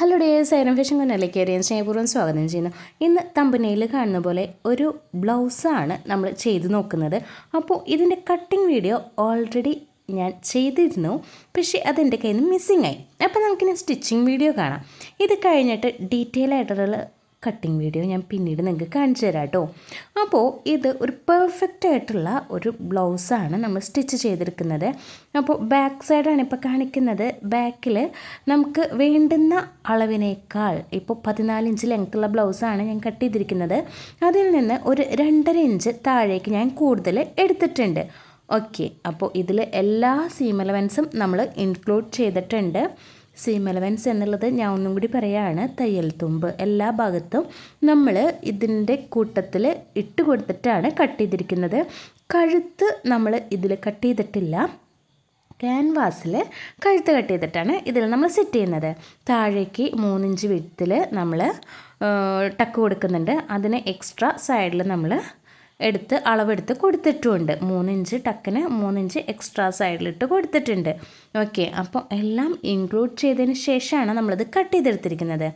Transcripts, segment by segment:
Hello ഡേ Sairam fashion കൊന്നലേക്ക് ഏറിയ സ്നേഹപൂർവം സ്വാഗതം ചെയ്യുന്നു. ഇന്ന് തമ്പനയിൽ കാണുന്ന പോലെ ഒരു ബ്ലൗസാണ് നമ്മൾ ചെയ്ത് നോക്കുന്നത്. അപ്പോൾ ഇതിന്റെ കട്ടിങ് വീഡിയോ ഓൾറെഡി ഞാൻ ചെയ്തിരുന്നു. പക്ഷേ അതെന്റെ കയ്യിൽ നിന്ന് മിസ്സിങ് ആയി. അപ്പോൾ നമുക്കിനി സ്റ്റിച്ചിങ് വീഡിയോ കാണാം. ഇത് കഴിഞ്ഞിട്ട് ഡീറ്റെയിൽ ആയിട്ടുള്ള കട്ടിങ് വീഡിയോ ഞാൻ പിന്നീട് നിങ്ങൾക്ക് കാണിച്ചു തരാം കേട്ടോ അപ്പോൾ ഇത് ഒരു പെർഫെക്റ്റ് ആയിട്ടുള്ള ഒരു ബ്ലൗസാണ് നമ്മൾ സ്റ്റിച്ച് ചെയ്തെടുക്കുന്നത്. അപ്പോൾ ബാക്ക് സൈഡാണ് ഇപ്പോൾ കാണിക്കുന്നത്. ബാക്കിൽ നമുക്ക് വേണ്ടുന്ന അളവിനേക്കാൾ ഇപ്പോൾ പതിനാല് ഇഞ്ച് ലെങ്ത്തുള്ള ബ്ലൗസാണ് ഞാൻ കട്ട് ചെയ്തിരിക്കുന്നത്. അതിൽ നിന്ന് ഒരു രണ്ടര ഇഞ്ച് താഴേക്ക് ഞാൻ കൂടുതൽ എടുത്തിട്ടുണ്ട്. ഓക്കെ അപ്പോൾ ഇതിൽ എല്ലാ സീം എലവൻസും നമ്മൾ ഇൻക്ലൂഡ് ചെയ്തിട്ടുണ്ട്. സീം എലവൻസ് എന്നുള്ളത് ഞാൻ ഒന്നും കൂടി പറയുകയാണ് തയ്യൽ തുമ്പ് എല്ലാ ഭാഗത്തും നമ്മൾ ഇതിന്റെ കൂട്ടത്തിൽ ഇട്ട് കൊടുത്തിട്ടാണ് കട്ട് ചെയ്തിരിക്കുന്നത്. കഴുത്ത് നമ്മൾ ഇതിൽ കട്ട് ചെയ്തിട്ടില്ല. ക്യാൻവാസിൽ കഴുത്ത് കട്ട് ചെയ്തിട്ടാണ് ഇതിൽ നമ്മൾ സെറ്റ് ചെയ്യുന്നത്. താഴേക്ക് മൂന്നിഞ്ച് വിടത്തിൽ നമ്മൾ ടക്ക് കൊടുക്കുന്നുണ്ട്. അതിന് എക്സ്ട്രാ സൈഡിൽ നമ്മൾ എടുത്ത് അളവെടുത്ത് കൊടുത്തിട്ടുമുണ്ട് മൂന്നിഞ്ച് ടക്കിന് മൂന്നിഞ്ച് എക്സ്ട്രാ സൈഡിലിട്ട് കൊടുത്തിട്ടുണ്ട്. ഓക്കെ അപ്പോൾ എല്ലാം ഇൻക്ലൂഡ് ചെയ്തതിന് ശേഷമാണ് നമ്മളിത് കട്ട് ചെയ്തെടുത്തിരിക്കുന്നത്.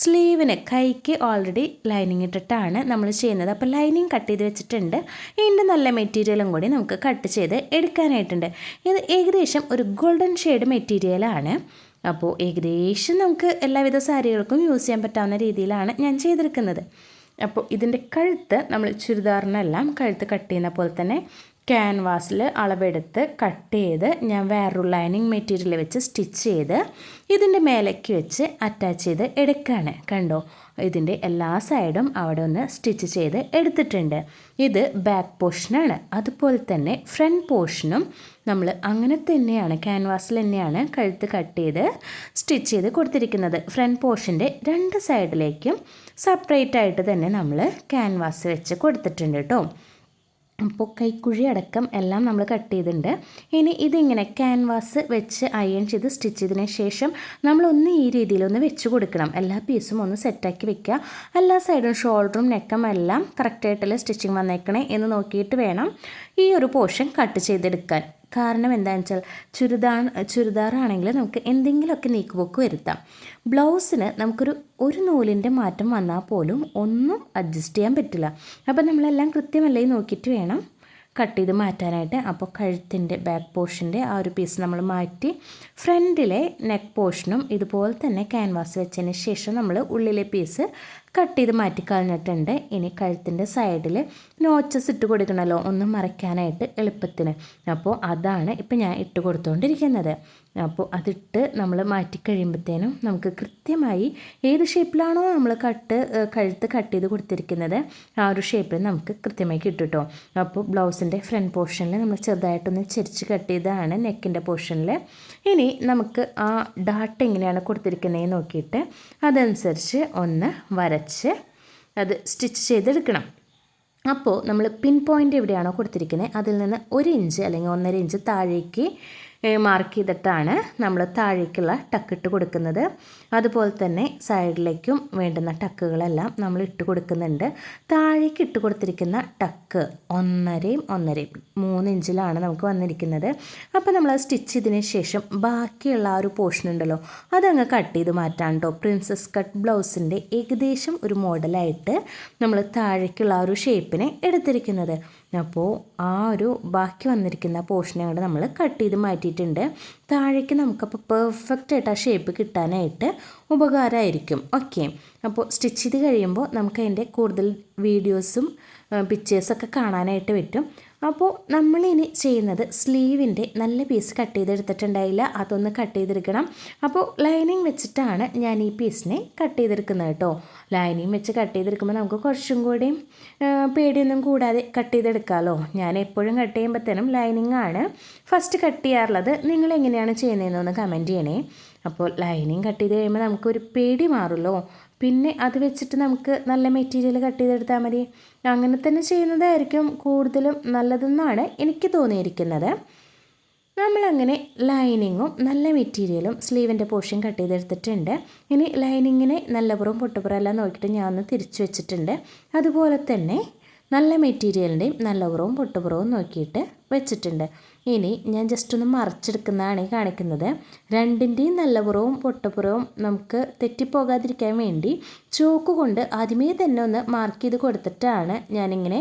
സ്ലീവിന് കൈക്ക് ഓൾറെഡി ലൈനിങ് ഇട്ടിട്ടാണ് നമ്മൾ ചെയ്യുന്നത്. അപ്പോൾ ലൈനിങ് കട്ട് ചെയ്ത് വെച്ചിട്ടുണ്ട്. ഇതിന്റെ നല്ല മെറ്റീരിയലും കൂടി നമുക്ക് കട്ട് ചെയ്ത് എടുക്കാനായിട്ടുണ്ട്. ഇത് ഏകദേശം ഒരു ഗോൾഡൻ ഷെയ്ഡ് മെറ്റീരിയലാണ് അപ്പോൾ ഏകദേശം നമുക്ക് എല്ലാവിധ സാരികൾക്കും യൂസ് ചെയ്യാൻ പറ്റാവുന്ന രീതിയിലാണ് ഞാൻ ചെയ്തെടുക്കുന്നത്. അപ്പോൾ ഇതിന്റെ കഴുത്ത് നമ്മൾ ചുരിദാറിനെല്ലാം കഴുത്ത് കട്ട് ചെയ്യുന്ന പോലെ തന്നെ ക്യാൻവാസിൽ അളവെടുത്ത് കട്ട് ചെയ്ത് ഞാൻ വേറൊരു ലൈനിങ് മെറ്റീരിയൽ വെച്ച് സ്റ്റിച്ച് ചെയ്ത് ഇതിന്റെ മേലേക്ക് വെച്ച് അറ്റാച്ച് ചെയ്ത് എടുക്കുകയാണ് കണ്ടോ? ഇതിന്റെ എല്ലാ സൈഡും അവിടെ ഒന്ന് സ്റ്റിച്ച് ചെയ്ത് എടുത്തിട്ടുണ്ട്. ഇത് ബാക്ക് പോർഷനാണ് അതുപോലെ തന്നെ ഫ്രണ്ട് പോർഷനും നമ്മൾ അങ്ങനെ തന്നെയാണ് ക്യാൻവാസിൽ തന്നെയാണ് കഴുത്ത് കട്ട് ചെയ്ത് സ്റ്റിച്ച് ചെയ്ത് കൊടുത്തിരിക്കുന്നത്. ഫ്രണ്ട് പോർഷന്റെ രണ്ട് സൈഡിലേക്കും സെപ്പറേറ്റ് ആയിട്ട് തന്നെ നമ്മൾ ക്യാൻവാസ് വെച്ച് കൊടുത്തിട്ടുണ്ട് കേട്ടോ അപ്പോൾ കൈക്കുഴി അടക്കം എല്ലാം നമ്മൾ കട്ട് ചെയ്തിട്ടുണ്ട്. ഇനി ഇതിങ്ങനെ ക്യാൻവാസ് വെച്ച് അയൺ ചെയ്ത് സ്റ്റിച്ച് ചെയ്തതിന് ശേഷം നമ്മളൊന്ന് ഈ രീതിയിലൊന്ന് വെച്ച് കൊടുക്കണം. എല്ലാ പീസും ഒന്ന് സെറ്റാക്കി വെക്കുക. എല്ലാ സൈഡും ഷോൾഡറും നെക്കും എല്ലാം കറക്റ്റായിട്ടുള്ള സ്റ്റിച്ചിങ് വന്നേക്കണേ എന്ന് നോക്കിയിട്ട് വേണം ഈ ഒരു പോർഷൻ കട്ട് ചെയ്തെടുക്കാൻ. കാരണം എന്താണെന്ന് വെച്ചാൽ ചുരിദാർ ചുരിദാറാണെങ്കിൽ നമുക്ക് എന്തെങ്കിലുമൊക്കെ നീക്കുപോക്ക് വരുത്താം. ബ്ലൗസിന് നമുക്കൊരു ഒരു നൂലിന്റെ മാറ്റം വന്നാൽ പോലും ഒന്നും അഡ്ജസ്റ്റ് ചെയ്യാൻ പറ്റില്ല. അപ്പോൾ നമ്മളെല്ലാം കൃത്യമല്ലേ നോക്കിയിട്ട് വേണം കട്ട് ചെയ്ത് മാറ്റാനായിട്ട്. അപ്പോൾ കഴുത്തിന്റെ ബാക്ക് പോർഷന്റെ ആ ഒരു പീസ് നമ്മൾ മാറ്റി ഫ്രണ്ടിലെ നെക്ക് പോർഷനും ഇതുപോലെ തന്നെ ക്യാൻവാസ് വെച്ചതിന് ശേഷം നമ്മൾ ഉള്ളിലെ പീസ് കട്ട് ചെയ്ത് മാറ്റിക്കളഞ്ഞിട്ടുണ്ട്. ഇനി കഴുത്തിന്റെ സൈഡിൽ നോച്ചസ് ഇട്ട് കൊടുക്കണമല്ലോ ഒന്ന് മറയ്ക്കാനായിട്ട് എളുപ്പത്തിന്. അപ്പോൾ അതാണ് ഇപ്പം ഞാൻ ഇട്ട് കൊടുത്തുകൊണ്ടിരിക്കുന്നത് അപ്പോൾ അതിട്ട് നമ്മൾ മാറ്റി കഴിയുമ്പോഴത്തേനും നമുക്ക് കൃത്യമായി ഏത് ഷേപ്പിലാണോ നമ്മൾ കട്ട് കഴുത്ത് കട്ട് ചെയ്ത് കൊടുത്തിരിക്കുന്നത് ആ ഒരു ഷേപ്പിൽ നമുക്ക് കൃത്യമായി കിട്ടും കേട്ടോ അപ്പോൾ ബ്ലൗസിന്റെ ഫ്രണ്ട് പോർഷനിൽ നമ്മൾ ചെറുതായിട്ടൊന്ന് ചെരിച്ച് കട്ട് ചെയ്തതാണ് നെക്കിന്റെ പോർഷനിൽ ഇനി നമുക്ക് ആ ഡാട്ട് എങ്ങനെയാണ് കൊടുത്തിരിക്കുന്നതെന്ന് നോക്കിയിട്ട് അതനുസരിച്ച് ഒന്ന് വരച്ച് അത് സ്റ്റിച്ച് ചെയ്തെടുക്കണം. അപ്പോൾ നമ്മൾ പിൻ പോയിന്റ് എവിടെയാണോ കൊടുത്തിരിക്കുന്നത് അതിൽ നിന്ന് ഒരു ഇഞ്ച് അല്ലെങ്കിൽ ഒന്നര ഇഞ്ച് താഴേക്ക് മാർക്ക് ചെയ്തിട്ടാണ് നമ്മൾ താഴേക്കുള്ള ടക്കിട്ട് കൊടുക്കുന്നത്. അതുപോലെ തന്നെ സൈഡിലേക്കും വേണ്ടുന്ന ടക്കുകളെല്ലാം നമ്മൾ ഇട്ട് കൊടുക്കുന്നുണ്ട്. താഴേക്ക് ഇട്ട് കൊടുത്തിരിക്കുന്ന ടക്ക് ഒന്നരയും ഒന്നരയും മൂന്ന് ഇഞ്ചിലാണ് നമുക്ക് വന്നിരിക്കുന്നത്. അപ്പോൾ നമ്മൾ സ്റ്റിച്ച് ചെയ്തതിന് ശേഷം ബാക്കിയുള്ള ആ ഒരു പോർഷൻ ഉണ്ടല്ലോ അതങ്ങ് കട്ട് ചെയ്ത് മാറ്റാൻ കേട്ടോ പ്രിൻസസ് കട്ട് ബ്ലൗസിന്റെ ഏകദേശം ഒരു മോഡലായിട്ട് നമ്മൾ താഴേക്കുള്ള ആ ഒരു ഷേപ്പിനെ എടുത്തിരിക്കുന്നത്. അപ്പോൾ ആ ഒരു ബാക്കി വന്നിരിക്കുന്ന പോർഷനെ കൊണ്ട് നമ്മൾ കട്ട് ചെയ്ത് മാറ്റിയിട്ടുണ്ട്. താഴേക്ക് നമുക്കപ്പോൾ പെർഫെക്റ്റ് ആയിട്ട് ആ ഷേപ്പ് കിട്ടാനായിട്ട് ഉപകാരമായിരിക്കും. ഓക്കെ അപ്പോൾ സ്റ്റിച്ച് ചെയ്ത് കഴിയുമ്പോൾ നമുക്ക് അതിന്റെ കൂടുതൽ വീഡിയോസും പിക്ചേഴ്സൊക്കെ കാണാനായിട്ട് പറ്റും. അപ്പോൾ നമ്മളിനി ചെയ്യുന്നത് സ്ലീവിന്റെ നല്ല പീസ് കട്ട് ചെയ്തെടുത്തിട്ടുണ്ടായില്ല. അതൊന്ന് കട്ട് ചെയ്തെടുക്കണം. അപ്പോൾ ലൈനിങ് വെച്ചിട്ടാണ് ഞാൻ ഈ പീസിനെ കട്ട് ചെയ്തെടുക്കുന്നത് കേട്ടോ ലൈനിങ് വെച്ച് കട്ട് ചെയ്തെടുക്കുമ്പോൾ നമുക്ക് കുറച്ചും കൂടി പേടിയൊന്നും കൂടാതെ കട്ട് ചെയ്തെടുക്കാമല്ലോ ഞാൻ എപ്പോഴും കട്ട് ചെയ്യുമ്പോഴത്തേനും ലൈനിങ് ആണ് ഫസ്റ്റ് കട്ട് ചെയ്യാറുള്ളത്. നിങ്ങൾ എങ്ങനെയാണ് ചെയ്യുന്നതെന്നൊന്ന് കമന്റ് ചെയ്യണേ. അപ്പോൾ ലൈനിങ് കട്ട് ചെയ്ത് കഴിയുമ്പോൾ നമുക്കൊരു പേടി മാറുമല്ലോ. പിന്നെ അത് വെച്ചിട്ട് നമുക്ക് നല്ല മെറ്റീരിയൽ കട്ട് ചെയ്തെടുത്താൽ മതി. അങ്ങനെ തന്നെ ചെയ്യുന്നതായിരിക്കും കൂടുതലും നല്ലതെന്നാണ് എനിക്ക് തോന്നിയിരിക്കുന്നത്. നമ്മളങ്ങനെ ലൈനിങ്ങും നല്ല മെറ്റീരിയലും സ്ലീവിന്റെ പോർഷൻ കട്ട് ചെയ്തെടുത്തിട്ടുണ്ട്. ഇനി ലൈനിങ്ങിനെ നല്ലപുറം എല്ലാം നോക്കിയിട്ട് ഞാൻ ഒന്ന് തിരിച്ചു വെച്ചിട്ടുണ്ട്. അതുപോലെ തന്നെ നല്ല മെറ്റീരിയലിന്റെയും നല്ല പുറവും പൊട്ടുപുറവും നോക്കിയിട്ട് വെച്ചിട്ടുണ്ട്. ഇനി ഞാൻ ജസ്റ്റ് ഒന്ന് മറിച്ചെടുക്കുന്നതാണ് കാണിക്കുന്നത്. രണ്ടിന്റെയും നല്ല പുറവും പൊട്ടപ്പുറവും നമുക്ക് തെറ്റിപ്പോകാതിരിക്കാൻ വേണ്ടി ചോക്ക് കൊണ്ട് ആദ്യമേ തന്നെ ഒന്ന് മാർക്ക് ചെയ്ത് കൊടുത്തിട്ടാണ് ഞാനിങ്ങനെ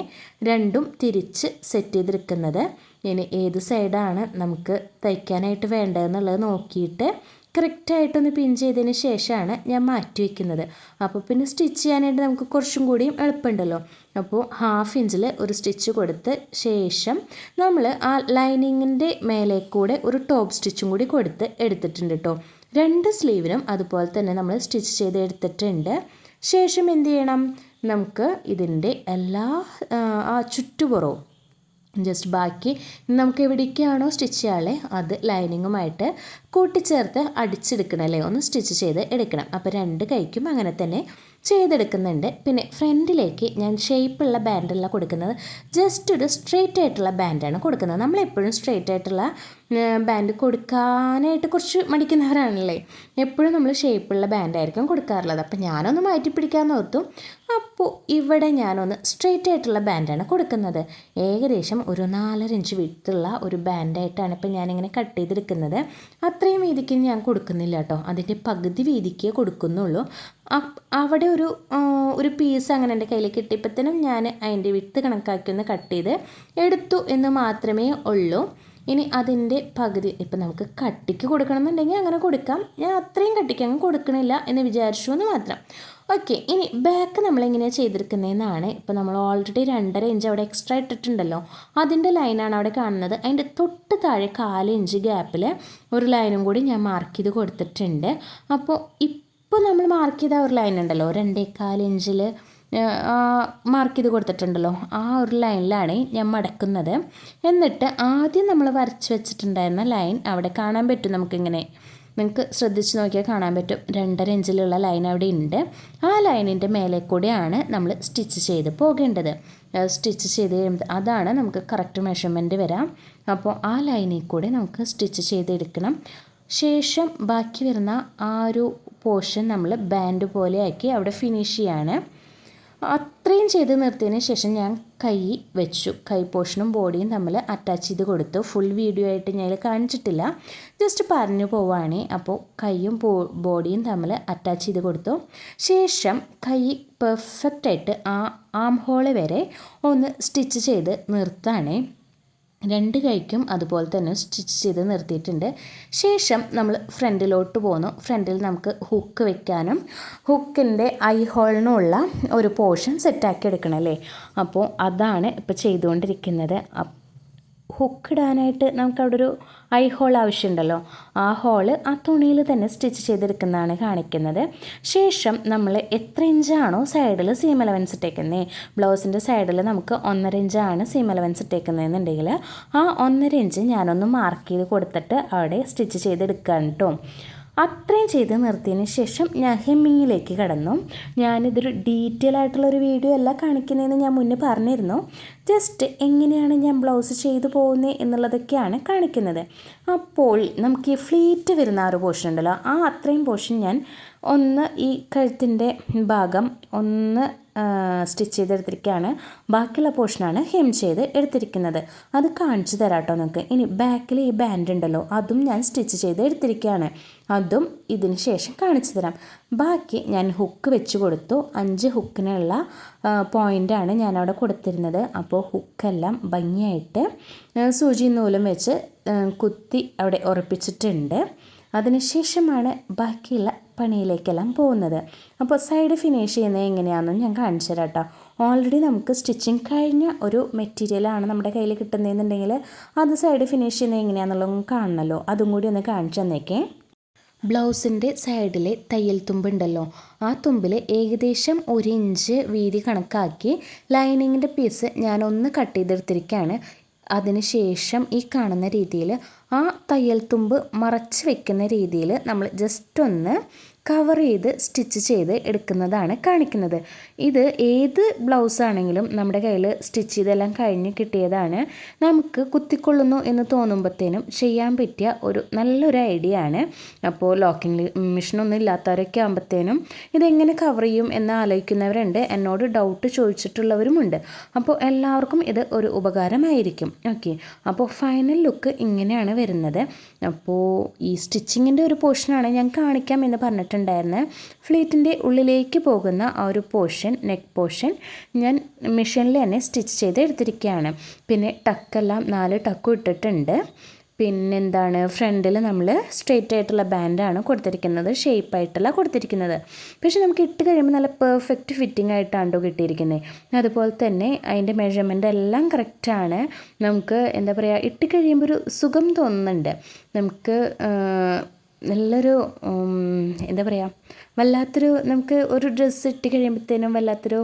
രണ്ടും തിരിച്ച് സെറ്റ് ചെയ്തെടുക്കുന്നത്. ഇനി ഏത് സൈഡാണ് നമുക്ക് തയ്ക്കാനായിട്ട് വേണ്ടതെന്നുള്ളത് നോക്കിയിട്ട് കറക്റ്റായിട്ടൊന്ന് പിൻ ചെയ്തതിന് ശേഷമാണ് ഞാൻ മാറ്റി വയ്ക്കുന്നത് അപ്പോൾ പിന്നെ സ്റ്റിച്ച് ചെയ്യാനായിട്ട് നമുക്ക് കുറച്ചും കൂടിയും എളുപ്പമുണ്ടല്ലോ. അപ്പോൾ ഹാഫ് ഇഞ്ചിൽ ഒരു സ്റ്റിച്ച് കൊടുത്ത് ശേഷം നമ്മൾ ആ ലൈനിങ്ങിന്റെ മേലെ കൂടെ ഒരു ടോപ്പ് സ്റ്റിച്ചും കൂടി കൊടുത്ത് എടുത്തിട്ടുണ്ട് കേട്ടോ. രണ്ട് സ്ലീവിനും അതുപോലെ തന്നെ നമ്മൾ സ്റ്റിച്ച് ചെയ്ത് എടുത്തിട്ടുണ്ട്. ശേഷം എന്ത് ചെയ്യണം? നമുക്ക് ഇതിന്റെ എല്ലാ ആ ചുറ്റുപുറവും ജസ്റ്റ് ബാക്കി നമുക്ക് എവിടേക്കാണോ സ്റ്റിച്ച് ചെയ്യാളെ അത് ലൈനിങ്ങുമായിട്ട് കൂട്ടിച്ചേർത്ത് അടിച്ചെടുക്കണം അല്ലേ? ഒന്ന് സ്റ്റിച്ച് ചെയ്ത് എടുക്കണം. അപ്പോൾ രണ്ട് കൈക്കും അങ്ങനെ തന്നെ ചെയ്തെടുക്കുന്നുണ്ട്. പിന്നെ ഫ്രണ്ടിലേക്ക് ഞാൻ ഷേപ്പുള്ള ബാൻഡല്ല കൊടുക്കുന്നത്. ജസ്റ്റ് ഒരു സ്ട്രെയിറ്റ് ആയിട്ടുള്ള ബാൻഡാണ് കൊടുക്കുന്നത്. നമ്മളെപ്പോഴും സ്ട്രെയിറ്റ് ആയിട്ടുള്ള ബാൻഡ് കൊടുക്കാനായിട്ട് കുറച്ച് മടിക്കുന്നവരാണല്ലേ? എപ്പോഴും നമ്മൾ ഷേപ്പുള്ള ബാൻഡായിരിക്കും കൊടുക്കാറുള്ളത്. അപ്പോൾ ഞാനൊന്ന് മാറ്റി പിടിക്കാൻ ഓർത്തു. അപ്പോൾ ഇവിടെ ഞാനൊന്ന് സ്ട്രെയിറ്റ് ആയിട്ടുള്ള ബാൻഡാണ് കൊടുക്കുന്നത്. ഏകദേശം ഒരു നാലര ഇഞ്ച് വിട്ടുള്ള ഒരു ബാൻഡായിട്ടാണ് ഇപ്പോൾ ഞാനിങ്ങനെ കട്ട് ചെയ്തെടുക്കുന്നത്. അത്രയും വീതിക്ക് ഞാൻ കൊടുക്കുന്നില്ല കേട്ടോ അതിന്റെ പകുതി വീതിക്ക് കൊടുക്കുന്നുള്ളൂ. അവിടെ ഒരു ഒരു പീസ് അങ്ങനെ എന്റെ കയ്യിൽ കിട്ടിയപ്പോഴത്തേനും ഞാൻ അതിന്റെ വിത്ത് കണക്കാക്കി ഒന്ന് കട്ട് ചെയ്ത് എടുത്തു എന്ന് മാത്രമേ ഉള്ളൂ. ഇനി അതിന്റെ പകുതി ഇപ്പം നമുക്ക് കട്ടിക്ക് കൊടുക്കണമെന്നുണ്ടെങ്കിൽ അങ്ങനെ കൊടുക്കാം. ഞാൻ അത്രയും കട്ടിക്ക് അങ്ങ് കൊടുക്കണില്ല എന്ന് വിചാരിച്ചു എന്ന് മാത്രം. ഓക്കെ ഇനി ബാക്ക് നമ്മളെങ്ങനെയാണ് ചെയ്തെടുക്കുന്നതെന്നാണ് ഇപ്പോൾ നമ്മൾ ഓൾറെഡി രണ്ടര ഇഞ്ച് അവിടെ എക്സ്ട്രാ ഇട്ടിട്ടുണ്ടല്ലോ. അതിന്റെ ലൈനാണ് അവിടെ കാണുന്നത്. അതിന്റെ തൊട്ട് താഴെ കാൽ ഇഞ്ച് ഗ്യാപ്പിൽ ഒരു ലൈനും കൂടി ഞാൻ മാർക്ക് ചെയ്ത് കൊടുത്തിട്ടുണ്ട്. അപ്പോൾ ഇപ്പോൾ നമ്മൾ മാർക്ക് ചെയ്ത ഒരു ലൈൻ ഉണ്ടല്ലോ രണ്ടേക്കാൽ ഇഞ്ചിൽ മാർക്ക് ചെയ്ത് കൊടുത്തിട്ടുണ്ടല്ലോ. ആ ഒരു ലൈനിലാണ് ഞാൻ മടക്കുന്നത്. എന്നിട്ട് ആദ്യം നമ്മൾ വരച്ച് വെച്ചിട്ടുണ്ടായിരുന്ന ലൈൻ അവിടെ കാണാൻ പറ്റും നമുക്കിങ്ങനെ. നിങ്ങൾക്ക് ശ്രദ്ധിച്ച് നോക്കിയാൽ കാണാൻ പറ്റും. രണ്ടര ഇഞ്ചിലുള്ള ലൈൻ അവിടെ ഉണ്ട് ആ ലൈനിന്റെ മേലെ കൂടെയാണ് നമ്മൾ സ്റ്റിച്ച് ചെയ്ത് പോകേണ്ടത്. സ്റ്റിച്ച് ചെയ്ത് കഴിയുമ്പോൾ അതാണ് നമുക്ക് കറക്റ്റ് മെഷർമെന്റ് വരാം. അപ്പോൾ ആ ലൈനിൽ കൂടെ നമുക്ക് സ്റ്റിച്ച് ചെയ്തെടുക്കണം. ശേഷം ബാക്കി വരുന്ന ആ ഒരു പോർഷൻ നമ്മൾ ബാൻഡ് പോലെയാക്കി അവിടെ ഫിനിഷ് ചെയ്യാണ്. അത്രയും ചെയ്ത് നിർത്തിയതിന് ശേഷം ഞാൻ കൈ വെച്ചു. കൈ പോർഷനും ബോഡിയും തമ്മിൽ അറ്റാച്ച് ചെയ്ത് കൊടുത്തു. ഫുൾ വീഡിയോ ആയിട്ട് ഞാൻ കാണിച്ചിട്ടില്ല. ജസ്റ്റ് പറഞ്ഞു പോവാണേ. അപ്പോൾ കൈയും ബോഡിയും തമ്മിൽ അറ്റാച്ച് ചെയ്ത് കൊടുത്തു. ശേഷം കൈ പെർഫെക്റ്റായിട്ട് ആ ആം ഹോൾ വരെ ഒന്ന് സ്റ്റിച്ച് ചെയ്ത് നിർത്താണേ രണ്ട് കൈക്കും അതുപോലെ തന്നെ സ്റ്റിച്ച് ചെയ്ത് നിർത്തിയിട്ടുണ്ട്. ശേഷം നമ്മൾ ഫ്രണ്ടിലോട്ട് പോന്നു. ഫ്രണ്ടിൽ നമുക്ക് ഹുക്ക് വെക്കാനും ഹുക്കിന്റെ ഐ ഹോളിനുള്ള ഒരു പോർഷൻ സെറ്റാക്കി എടുക്കണം അല്ലേ? അപ്പോൾ അതാണ് ഇപ്പോൾ ചെയ്തുകൊണ്ടിരിക്കുന്നത്. ഹുക്ക് ഇടാനായിട്ട് നമുക്ക് അവിടെ ഒരു ഐ ഹോൾ ആവശ്യമുണ്ടല്ലോ. ആ ഹോൾ ആ തുണിയിൽ തന്നെ സ്റ്റിച്ച് ചെയ്തെടുക്കുന്നതാണ് കാണിക്കുന്നത്. ശേഷം നമ്മൾ എത്ര ഇഞ്ചാണോ സൈഡിൽ സീം അലവൻസ് ഇട്ടേക്കുന്നത് ബ്ലൗസിന്റെ സൈഡിൽ നമുക്ക് ഒന്നര ഇഞ്ചാണ് സീം അലവൻസ് ഇട്ടേക്കുന്നതെന്നുണ്ടെങ്കിൽ ആ ഒന്നര ഇഞ്ച് ഞാനൊന്ന് മാർക്ക് ചെയ്ത് കൊടുത്തിട്ട് അവിടെ സ്റ്റിച്ച് ചെയ്തെടുക്കാൻ കേട്ടോ അത്രയും ചെയ്ത് നിർത്തിയതിന് ശേഷം ഞാൻ ഹെമ്മിങ്ങിലേക്ക് കടന്നു. ഞാനിതൊരു ഡീറ്റെയിൽ ആയിട്ടുള്ളൊരു വീഡിയോ അല്ല കാണിക്കുന്നതെന്ന് ഞാൻ മുന്നേ പറഞ്ഞിരുന്നു. ജസ്റ്റ് എങ്ങനെയാണ് ഞാൻ ബ്ലൗസ് ചെയ്തു പോകുന്നത് എന്നുള്ളതൊക്കെയാണ് കാണിക്കുന്നത്. അപ്പോൾ നമുക്ക് ഈ ഫ്ലീറ്റ് വരുന്ന ആ ഒരു പോർഷൻ ഉണ്ടല്ലോ ആ അത്രയും പോർഷൻ ഞാൻ ഒന്ന് ഈ കഴുത്തിന്റെ ഭാഗം ഒന്ന് സ്റ്റിച്ച് ചെയ്തെടുത്തിരിക്കുകയാണ്. ബാക്കിയുള്ള പോർഷനാണ് ഹെം ചെയ്ത് എടുത്തിരിക്കുന്നത്. അത് കാണിച്ചു തരാം കേട്ടോ നിങ്ങൾക്ക് ഇനി ബാക്കിൽ ഈ ബാൻഡ് ഉണ്ടല്ലോ അതും ഞാൻ സ്റ്റിച്ച് ചെയ്ത് എടുത്തിരിക്കുകയാണ്. അതും ഇതിന് ശേഷം കാണിച്ചു തരാം. ബാക്കി ഞാൻ ഹുക്ക് വെച്ച് കൊടുത്തു. അഞ്ച് ഹുക്കിനുള്ള പോയിന്റാണ് ഞാനവിടെ കൊടുത്തിരുന്നത്. അപ്പോൾ ഹുക്കെല്ലാം ഭംഗിയായിട്ട് സൂചി നൂലും വെച്ച് കുത്തി അവിടെ ഉറപ്പിച്ചിട്ടുണ്ട്. അതിനുശേഷമാണ് ബാക്കിയുള്ള പണിയിലേക്കെല്ലാം പോകുന്നത്. അപ്പോൾ സൈഡ് ഫിനിഷ് ചെയ്യുന്നത് എങ്ങനെയാണെന്ന് ഞാൻ കാണിച്ചു തരാം കേട്ടോ. ഓൾറെഡി നമുക്ക് സ്റ്റിച്ചിങ് കഴിഞ്ഞ ഒരു മെറ്റീരിയലാണ് നമ്മുടെ കയ്യിൽ കിട്ടുന്നതെന്നുണ്ടെങ്കിൽ അത് സൈഡ് ഫിനിഷ് ചെയ്യുന്നത് എങ്ങനെയാണെന്നുള്ളതും കാണണമല്ലോ. അതും കൂടി ഒന്ന് കാണിച്ചു തന്നേക്കേ. ബ്ലൗസിന്റെ സൈഡിലെ തയ്യൽ തുമ്പുണ്ടല്ലോ ആ തുമ്പിൽ ഏകദേശം ഒരു ഇഞ്ച് വീതി കണക്കാക്കി ലൈനിങ്ങിന്റെ പീസ് ഞാനൊന്ന് കട്ട് ചെയ്തെടുത്തിരിക്കുകയാണ്. അതിനുശേഷം ഈ കാണുന്ന രീതിയിൽ ആ തയ്യൽ തുമ്പ് മറച്ച് വെക്കുന്ന രീതിയിൽ നമ്മൾ ജസ്റ്റ് ഒന്ന് കവർ ചെയ്ത് സ്റ്റിച്ച് ചെയ്ത് എടുക്കുന്നതാണ് കാണിക്കുന്നത്. ഇത് ഏത് ബ്ലൗസ് ആണെങ്കിലും നമ്മുടെ കയ്യിൽ സ്റ്റിച്ച് ചെയ്തെല്ലാം കഴിഞ്ഞ് കിട്ടിയതാണ്. നമുക്ക് കുത്തിക്കൊള്ളുന്നു എന്ന് തോന്നുമ്പോഴത്തേനും ചെയ്യാൻ പറ്റിയ ഒരു നല്ലൊരു ഐഡിയ ആണ്. അപ്പോൾ ലോക്കിംഗ് മെഷീനൊന്നും ഇല്ലാത്തവരൊക്കെ ആകുമ്പോഴത്തേനും ഇതെങ്ങനെ കവർ ചെയ്യും എന്ന് ആലോചിക്കുന്നവരുണ്ട്. എന്നോട് ഡൗട്ട് ചോദിച്ചിട്ടുള്ളവരുമുണ്ട്. അപ്പോൾ എല്ലാവർക്കും ഇത് ഒരു ഉപകാരമായിരിക്കും. ഓക്കെ അപ്പോൾ ഫൈനൽ ലുക്ക് ഇങ്ങനെയാണ് വരുന്നത്. അപ്പോൾ ഈ സ്റ്റിച്ചിങ്ങിന്റെ ഒരു പോർഷനാണ് ഞാൻ കാണിക്കാം എന്ന് പറഞ്ഞിട്ടുണ്ടായിരുന്നത് ഫ്ലീറ്റിന്റെ ഉള്ളിലേക്ക് പോകുന്ന ആ ഒരു പോർഷൻ നെക്ക് പോർഷൻ ഞാൻ മെഷീനിൽ തന്നെ സ്റ്റിച്ച് ചെയ്ത് എടുത്തിരിക്കുകയാണ് പിന്നെ ടക്കെല്ലാം നാല് ടക്കും ഇട്ടിട്ടുണ്ട്. പിന്നെന്താണ്? ഫ്രണ്ടിൽ നമ്മൾ സ്ട്രെയിറ്റ് ആയിട്ടുള്ള ബാൻഡാണ് കൊടുത്തിരിക്കുന്നത് ഷേപ്പായിട്ടല്ല കൊടുത്തിരിക്കുന്നത്. പക്ഷെ നമുക്ക് ഇട്ട് കഴിയുമ്പോൾ നല്ല പെർഫെക്റ്റ് ഫിറ്റിംഗ് ആയിട്ടാണ് കിട്ടിയിരിക്കുന്നത് അതുപോലെ തന്നെ അതിന്റെ മെഷർമെന്റ് എല്ലാം കറക്റ്റാണ് നമുക്ക് എന്താ പറയുക ഇട്ട് കഴിയുമ്പോൾ ഒരു സുഖം തോന്നുന്നുണ്ട്. നമുക്ക് നല്ലൊരു എന്താ പറയുക വല്ലാത്തൊരു നമുക്ക് ഒരു ഡ്രസ്സ് ഇട്ട് കഴിയുമ്പോഴത്തേനും വല്ലാത്തൊരു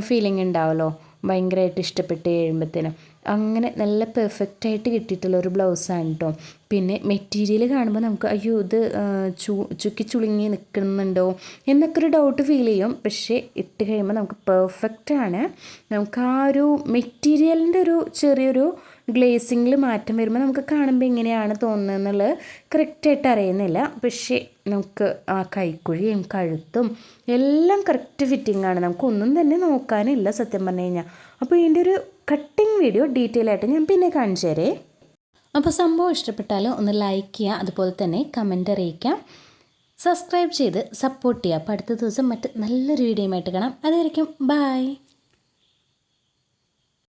ഫീലിംഗ് ഉണ്ടാവുമല്ലോ ഭയങ്കരമായിട്ട് ഇഷ്ടപ്പെട്ട് കഴിയുമ്പോഴത്തേനും അങ്ങനെ നല്ല പെർഫെക്റ്റ് ആയിട്ട് കിട്ടിയിട്ടുള്ള ഒരു ബ്ലൗസാണ് കേട്ടോ പിന്നെ മെറ്റീരിയൽ കാണുമ്പോൾ നമുക്ക് അയ്യോ ഇത് ചു ചുക്കി ചുളുങ്ങി നിൽക്കുന്നുണ്ടോ എന്നൊക്കെ ഒരു ഡൗട്ട് ഫീൽ ചെയ്യും. പക്ഷേ ഇട്ട് കഴിയുമ്പോൾ നമുക്ക് പെർഫെക്റ്റ് ആണ്. നമുക്ക് ആ ഒരു മെറ്റീരിയലിന്റെ ഒരു ചെറിയൊരു ഗ്ലേസിങ്ങിൽ മാറ്റം വരുമ്പോൾ നമുക്ക് കാണുമ്പോൾ എങ്ങനെയാണ് തോന്നുന്നത് എന്നുള്ളത് കറക്റ്റായിട്ട് അറിയുന്നില്ല. പക്ഷേ നമുക്ക് ആ കൈക്കുഴിയും കഴുത്തും എല്ലാം കറക്റ്റ് ഫിറ്റിംഗ് ആണ്. നമുക്കൊന്നും തന്നെ നോക്കാനില്ല സത്യം പറഞ്ഞു കഴിഞ്ഞാൽ അപ്പോൾ ഇതിന്റെ ഒരു കട്ടിങ് വീഡിയോ ഡീറ്റെയിൽ ആയിട്ട് ഞാൻ പിന്നെ കാണിച്ചു തരേ. അപ്പോൾ സംഭവം ഇഷ്ടപ്പെട്ടാൽ ഒന്ന് ലൈക്ക് ചെയ്യുക അതുപോലെ തന്നെ കമന്റ് അറിയിക്കാം. സബ്സ്ക്രൈബ് ചെയ്ത് സപ്പോർട്ട് ചെയ്യുക. അപ്പോൾ അടുത്ത ദിവസം മറ്റ് നല്ലൊരു വീഡിയോയുമായിട്ട് കാണാം. അതായിരിക്കും ബായ്